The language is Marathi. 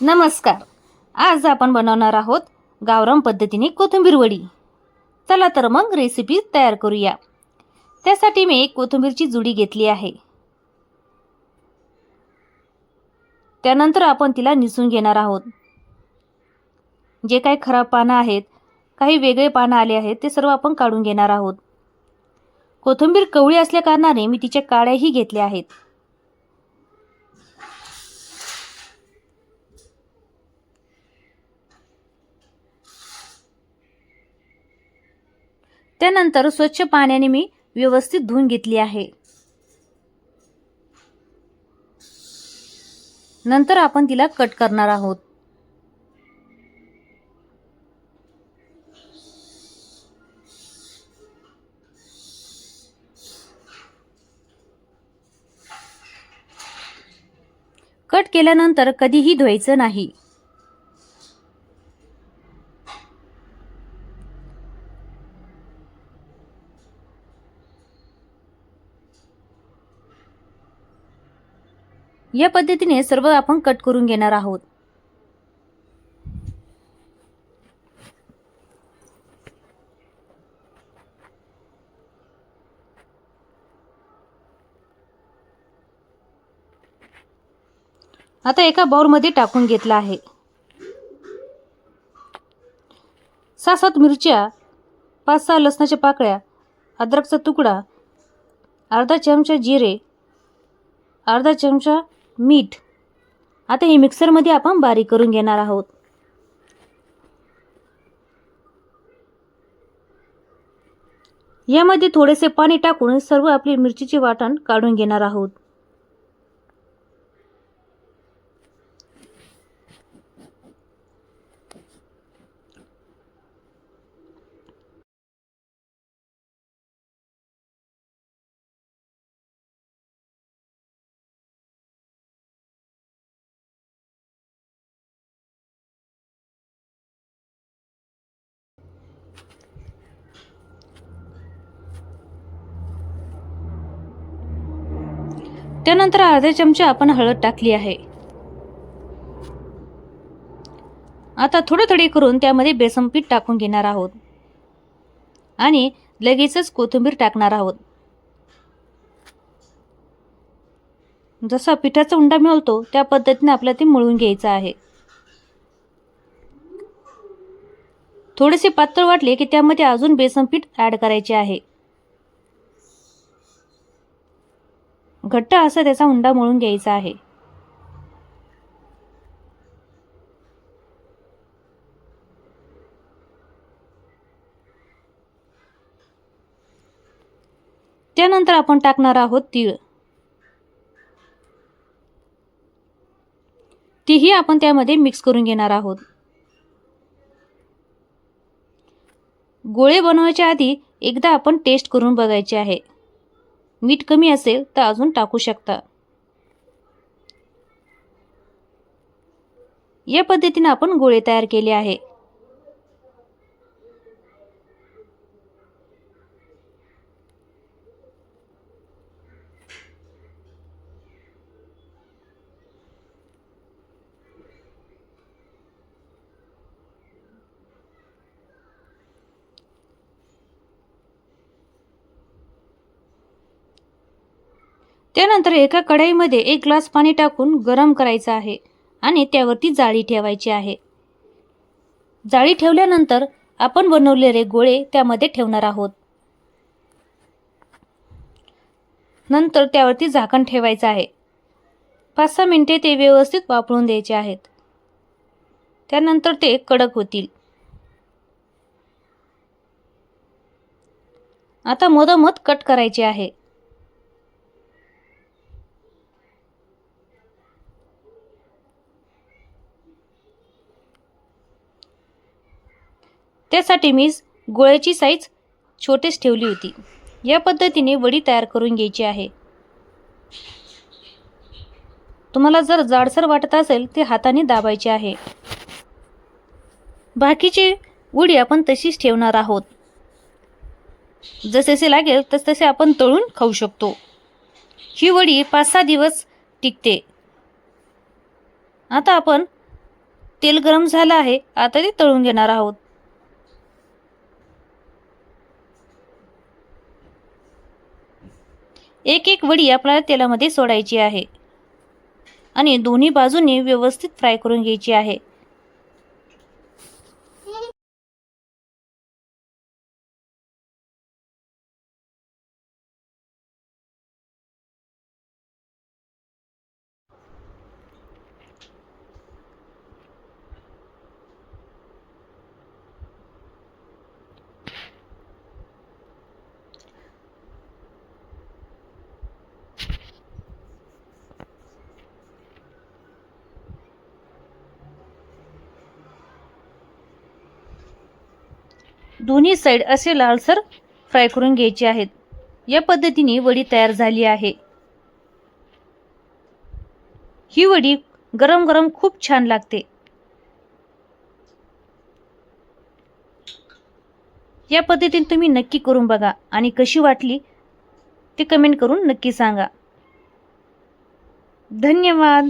नमस्कार. आज आपण बनवणार आहोत गावराम पद्धतीने कोथिंबीर वडी. चला तर मग रेसिपी तयार करूया. त्यासाठी मी एक कोथिंबीरची जुडी घेतली आहे. त्यानंतर आपण तिला निसून घेणार आहोत. जे काही खराब पानं आहेत काही वेगळे पानं आले आहेत ते सर्व आपण काढून घेणार आहोत. कोथिंबीर कवळी असल्या कारणाने मी तिच्या काड्याही घेतल्या आहेत. त्यानंतर स्वच्छ पाण्याने मी व्यवस्थित धुवून घेतली आहे. नंतर आपण तिला कट करणार आहोत. कट केल्यानंतर कधीही धुवायचं नाही. या पद्धतीने सर्व आपण कट करून घेणार आहोत. आता एका बाउलमध्ये टाकून घेतला आहे. सहा सात मिरच्या पाच सहा लसणाच्या पाकळ्या अद्रकचा तुकडा अर्धा चमचा जिरे अर्धा चमचा मीठ. आता हे मिक्सरमध्ये आपण बारीक करून घेणार आहोत. यामध्ये थोडेसे पाणी टाकून सर्व आपली मिरचीचे वाटण काढून घेणार आहोत. त्यानंतर अर्धा चमचे आपण हळद टाकली आहे. आता थोडं थोडे करून त्यामध्ये बेसन पीठ टाकून घेणार आहोत. आणि लगेचच कोथिंबीर टाकणार आहोत. जसा पिठाचा उंडा मिळतो त्या पद्धतीने आपल्याला ते मळून घ्यायचं आहे. थोडेसे पातळ वाटले की त्यामध्ये अजून बेसन पीठ ॲड करायचे आहे. घट्ट असा त्याचा उंडा मळून घ्यायचा आहे. त्यानंतर आपण टाकणार आहोत तीळ. तीही आपण त्यामध्ये मिक्स करून घेणार आहोत. गोळे बनवायच्या आधी एकदा आपण टेस्ट करून बघायचे आहे. मीठ कमी असेल तर अजून टाकू शकता. या पद्धतीने आपण गोळे तयार केले आहे. त्यानंतर एका कढईमध्ये एक ग्लास पाणी टाकून गरम करायचं आहे आणि त्यावरती जाळी ठेवायची आहे. जाळी ठेवल्यानंतर आपण बनवलेले गोळे त्यामध्ये ठेवणार आहोत. नंतर त्यावरती झाकण ठेवायचं आहे. पाच सहा मिनटे ते व्यवस्थित वापरून द्यायचे आहेत. त्यानंतर ते कडक होतील. आता मधोमध कट करायचे आहे. त्यासाठी मी गोळ्याची साईज छोटेच ठेवली होती. या पद्धतीने वडी तयार करून घ्यायची आहे. तुम्हाला जर जाडसर वाटत असेल ते हाताने दाबायचे आहे. बाकीची वडी आपण तशीच ठेवणार आहोत. जसे लागेल तस तसे आपण तळून खाऊ शकतो. ही वडी पाच सहा दिवस टिकते. आता आपण तेल गरम झालं आहे आता ते तळून घेणार आहोत. एक एक वडी आपल्याला तेलामध्ये सोडायची आहे. आणि दोन्ही बाजूंनी व्यवस्थित फ्राय करून घ्यायची आहे. दोन्ही साईड असे लालसर फ्राय करून घ्यायचे आहेत. या पद्धतीने वडी तयार झाली आहे. ही वडी गरम गरम खूप छान लागते. या पद्धतीने तुम्ही नक्की करून बघा आणि कशी वाटली ते कमेंट करून नक्की सांगा. धन्यवाद.